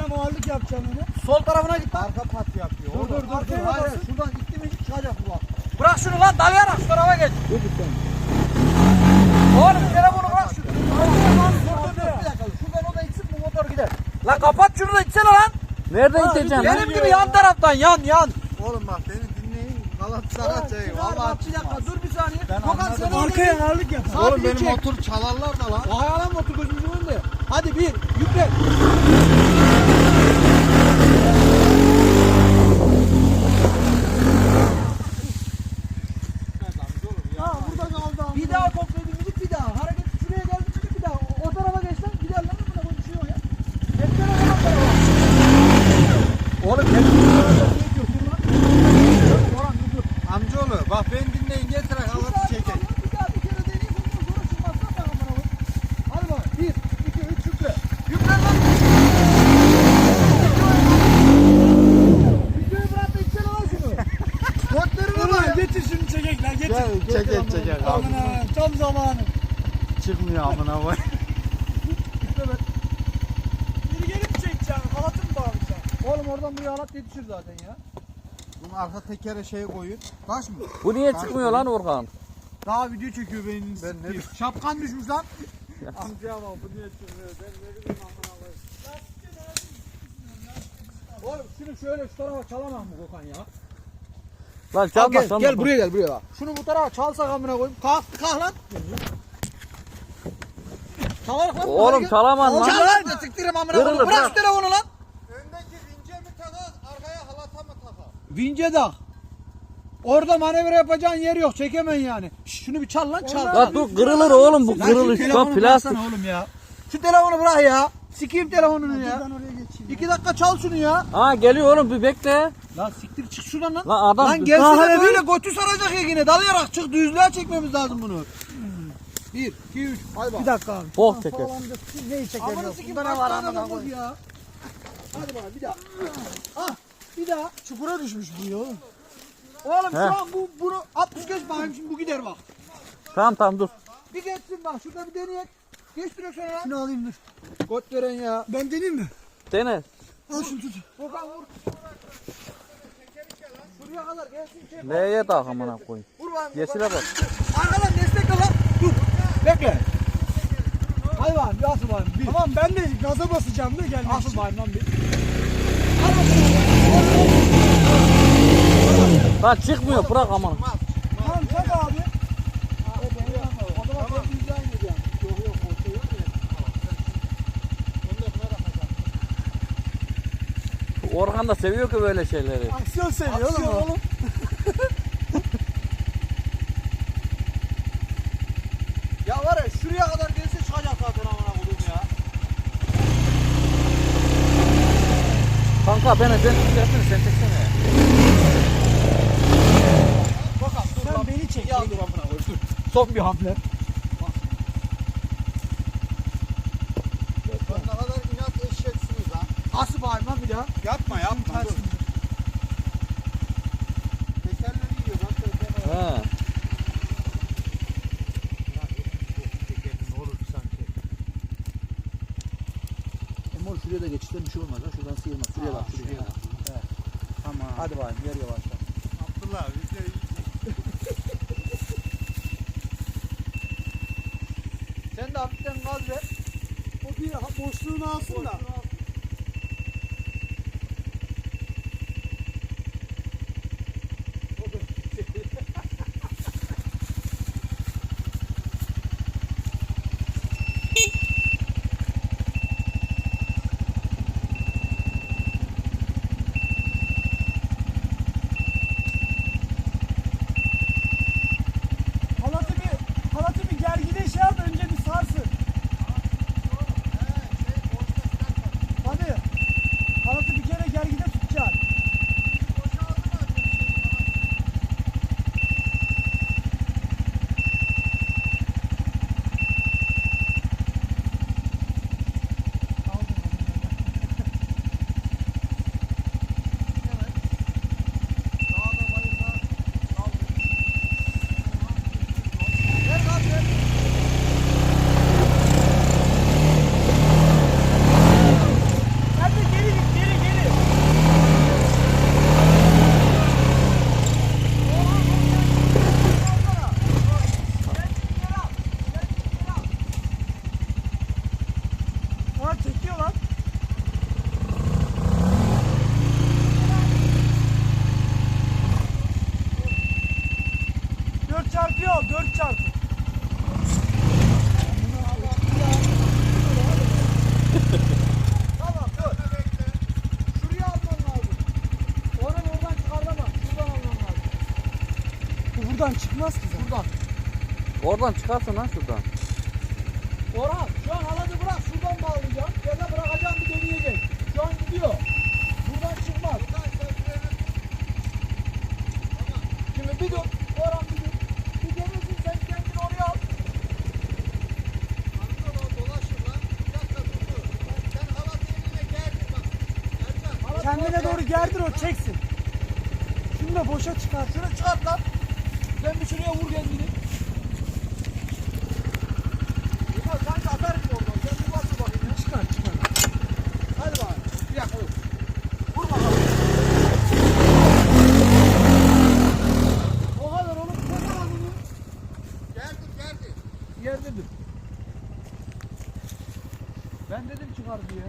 çıkacağım ağırlık yapacağım öne. sol tarafına git lan. Arka pat yapıyor. Dur dur dur. dur. Hayır, şuradan gitti mi çıkacak bu bak. Bırak şunu lan dalayarak şu tarafa geç. Dur bir tane. Oğlum telefonu bırak şunu. Dur dur bir dakika. Şuradan o da itsin bu motor gider. Lan kapat şunu da itsene lan. Nereden gideceğim lan? Benim gibi yan taraftan yan yan. Oğlum bak beni dinleyin. Galatasaray şey. Çıkar Vallahi bir dakika dur bir saniye. Ben sen orada Arkaya git. ağırlık yap. Oğlum benim çek. motor çalarlar da lan. Hayalan motor gözümüzün önünde. Hadi bir yükle. Ha burada kaldı abi. Bir daha kokladın gidip bir daha. Hareket şuraya geldi çıkıp bir daha. O, o tarafa geç lan. Gider lan buna konuşuyor ya. Geçsene lan o tarafa. Oğlum hep bu tarafa şey diyorsun lan. Orhan dur dur. Amcaoğlu bak beni dinleyin getirin Bir halatı daha, çekelim. bir daha bir kere deneyim ondan sonra çıkmazsan ben amına koyayım. Hadi bak. Bir, iki, üç yükle. Yükle lan. Videoyu bırak da içsene lan şunu. Dörtleri de Orhan var. getir şunu çekekler getir. Gel çek çek Aman ha, tam zamanı. Çıkmıyor amına koy. Geri geri mi çekeceksin? Halatı mı bağlayacaksın? Oğlum oradan buraya halat yetişir zaten ya. Bunun arka tekere şey koyun. Kaç mı? Bu niye çıkmıyor lan Orhan? Daha video çekiyor beynin. Ben ne bileyim. Şapkan düşmüş lan. Amca ama bu niye çıkmıyor? Ben ne bileyim amına koyayım. Oğlum şunu şöyle şu tarafa çalamam mı Gökhan ya? Lan Al çalma gel, çalma. gel buraya gel buraya bak. Şunu bu tarafa çalsak amına koyayım. Kalk kalk lan. Çalar lan. Oğlum çalamaz lan. Çal lan. Siktirim amına koyayım. Kırılır, Bırak bırak. telefonu lan. Öndeki vince mi takar, arkaya halata mı takar? Vince dağ. Orada manevra yapacağın yer yok. Çekemen yani. Şş, Şunu bir çal lan çal. Ya dur kırılır oğlum bu Lan şu kırılır. telefonu Bak plastik. bıraksana oğlum ya. Şu telefonu bırak ya. Sikeyim telefonunu ya. İki dakika çal şunu ya. Aa geliyor oğlum bir bekle. Lan siktir çık şuradan lan. Lan adam Lan gelse de böyle götü saracak ya yine. Dalayarak çık düzlüğe çekmemiz lazım bunu. Bir, iki, üç. Bak. Bir dakika abi. Falan da neyi kaç ne var tane amına var koyayım. ya. Hadi bak bir daha. Ah bir daha. Çukura düşmüş bu ya oğlum. Oğlum şu He. an bu bunu 60 geç bakayım şimdi bu gider bak. Tamam tamam dur. Bir geçsin bak şurada bir deneyek. Geç direksiyona lan. Şunu alayım dur. Kot veren ya. Ben deneyeyim mi? Dene. Al şunu tut. Volkan vur. Şuraya kadar gelsin çek. Neye tak amına koyayım. Vur bakayım. Yeşile bak. Arkadan destekle lan. Dur. Bekle. Hadi bakayım bir asıl bakayım. Bir. Tamam ben de gaza basacağım da gelmek Asıl bakayım lan bir. Lan çıkmıyor bırak amına. Tamam tak abi. O zaman ben dizayn edeceğim. Yok yok o şey yok ya. Orhan da seviyor ki böyle şeyleri. Aksiyon seviyor Aksiyon oğlum. oğlum. Ya var ya şuraya kadar gelse çıkacak zaten amına koyayım ya. Kanka beni ben çeksene sen çeksene. Bakalım dur Sen lan. beni çek. Ya dur amına koyayım dur. Son bir hamle. Sen ne kadar inat eşeksiniz ha. Lan bir daha. Yapma yapma dur. Tekerleri yiyor bak sanki. Emol şuraya da geçişten bir şey olmaz lan. Şuradan sıyırmaz. Şuraya bak şuraya. bak. Tamam. Hadi bakayım gel yavaştan. Abdullah videoyu Sen de hafiften gaz ver. O bir boşluğunu alsın da. Halatı bir, halatı bir gergide şey yap önce bir sarsın. 4 çarpıyor al 4 çarpı. Tamam dur. Şuraya alman lazım. Onu oradan çıkartamam. Şuradan alman lazım. Bu buradan çıkmaz ki zaten. Buradan. Oradan çıkarsın lan şuradan. Orhan şu an halatı bırak şuradan bağlayacağım. Ya da bırakacağım bir deneyecek. Şu an gidiyor. Buradan çıkmaz. Şimdi bir dur. Orhan bir dur. Bir denesin sen kendini oraya al. Halat Kendine doğru gerdir o çeksin. Şunu da boşa çıkar. Şunu çıkart lan. Sen bir şuraya vur kendini. Yılmaz sanki atarım oradan. Sen bir bastır bakayım. Çıkar çıkar. Hadi bak. Bir dakika dur.